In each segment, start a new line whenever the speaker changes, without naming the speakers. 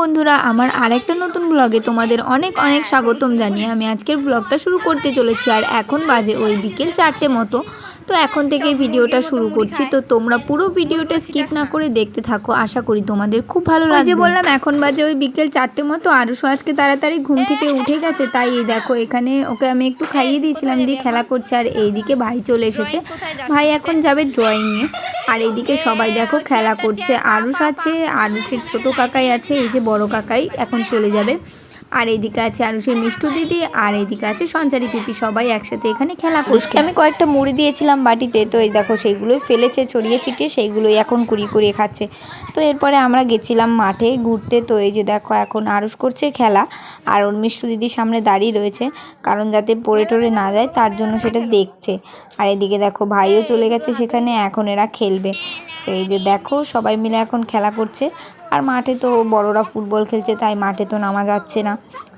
বন্ধুরা আমার আরেকটা নতুন ব্লগে তোমাদের অনেক অনেক স্বাগতম জানিয়ে আমি আজকের ব্লগটা শুরু করতে চলেছি। আর এখন বাজে ওই বিকেল চারটে মতো। তো এখন থেকে ভিডিওটা শুরু করছি। তো তোমরা পুরো ভিডিওটা স্কিপ না করে দেখতে থাকো। আশা করি তোমাদের খুব ভালো লাগে বললাম এখন বাজে ওই বিকেল চারটে মতো। আরুষও আজকে তাড়াতাড়ি ঘুম থেকে উঠে গেছে তাই এই দেখো এখানে ওকে আমি একটু খাইয়ে দিয়েছিলাম। দিয়ে খেলা করছে। আর এইদিকে ভাই চলে এসেছে। ভাই এখন যাবে ড্রয়িংয়ে আর এইদিকে সবাই দেখো খেলা করছে। আরুষ আছে, আরুষের ছোট কাকাই আছে, এই যে বড় কাকাই এখন চলে যাবে। আর এইদিকে আছে আরুষের মিষ্টু দিদি আর এইদিকে আছে সঞ্চারী পিপি। সবাই একসাথে এখানে খেলা করছে। আমি কয়েকটা মুড়ি দিয়েছিলাম বাটিতে তো এই দেখো সেইগুলোই ফেলেছে ছড়িয়ে ছিটিয়ে সেইগুলোই এখন কুড়িয়ে কুড়িয়ে খাচ্ছে। তো এরপরে আমরা গেছিলাম মাঠে ঘুরতে তো এই যে দেখো এখন আরুষ করছে খেলা আর ওর মিষ্টু দিদি সামনে দাঁড়িয়ে রয়েছে কারণ যাতে পড়ে টরে না যায় তার জন্য সেটা দেখছে। আর এদিকে দেখো ভাইও চলে গেছে সেখানে এখন এরা খেলবে। তো এই যে দেখো সবাই মিলে এখন খেলা করছে আর মাঠে তো বড়রা ফুটবল খেলছে, তাই মাঠে তো নামা যাচ্ছে না।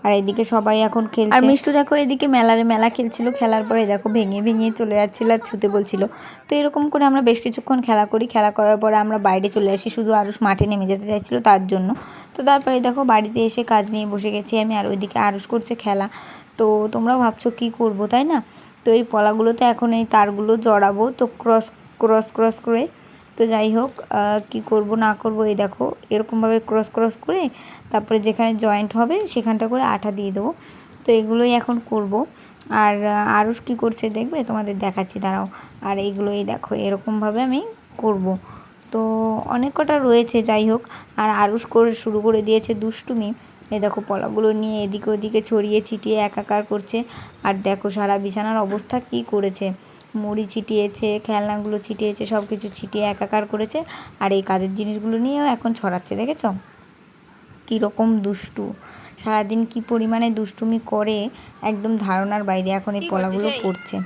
আর এদিকে সবাই এখন খেলছে। আর মিষ্টু দেখো এদিকে মেলার, মেলা খেলছিল, খেলার পরে দেখো ভেঙে ভেঙে চলে যাচ্ছিল আর ছুতে বলছিল। তো এরকম করে আমরা বেশ কিছুক্ষণ খেলা করি, খেলা করার পরে আমরা বাইরে চলে আসি, শুধু আরুষ মাঠে নেমে যেতে চাইছিল তার জন্য। তো তারপরে দেখো বাড়িতে এসে কাজ নিয়ে বসে গেছি আমি আর ওইদিকে আরুষ করছে খেলা। তো তোমরাও ভাবছ কি করব, তাই না? তো এই পলাগুলোতে এখন এই তারগুলো জড়াবো, তো ক্রস ক্রস ক্রস করে তো যাই হোক কি করব না করব, এই দেখো, এরকমভাবে ক্রস ক্রস করে তারপরে যেখানে জয়েন্ট হবে সেখানটা করে আঠা দিয়ে দেবো। তো এগুলোই এখন করব। আর আরুষ কী করছে দেখবে? তোমাদের দেখাচ্ছি, দাঁড়াও। আর এইগুলোই দেখো, এরকমভাবে আমি করব। তো অনেক কটা রয়েছে, যাই হোক। আর আরুষ করে শুরু করে দিয়েছে দুষ্টুমি। এই দেখো, পলাগুলো নিয়ে এদিকে ওদিকে ছড়িয়ে ছিটিয়ে একাকার করছে। আর দেখো, সারা বিছানার অবস্থা কি করেছে। মুড়ি ছিটিয়েছে খেলনাগুলো ছিটিয়েছে সব কিছু ছিটিয়ে একাকার করেছে আর এই কাজের জিনিসগুলো নিয়েও এখন ছড়াচ্ছে দেখেছ? কীরকম দুষ্টু। সারাদিন কি পরিমাণে দুষ্টুমি করে একদম ধারণার বাইরে এখন এই পলাগুলো পড়ছে।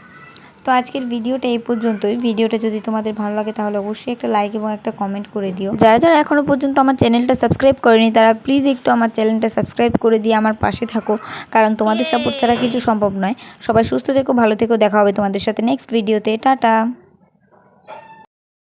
তো আজকের ভিডিওটা এই পর্যন্তই। ভিডিওটা যদি তোমাদের ভালো লাগে তাহলে অবশ্যই একটা লাইক এবং একটা কমেন্ট করে দিও। যারা যারা এখনও পর্যন্ত আমার চ্যানেলটা সাবস্ক্রাইব করেনি, তারা প্লিজ একটু আমার চ্যানেলটা সাবস্ক্রাইব করে দিয়ে আমার পাশে থাকো। কারণ তোমাদের সাপোর্ট ছাড়া কিছু সম্ভব নয়। সবাই সুস্থ থেকো, ভালো থেকো, দেখা হবে তোমাদের সাথে নেক্সট ভিডিওতে টাটা!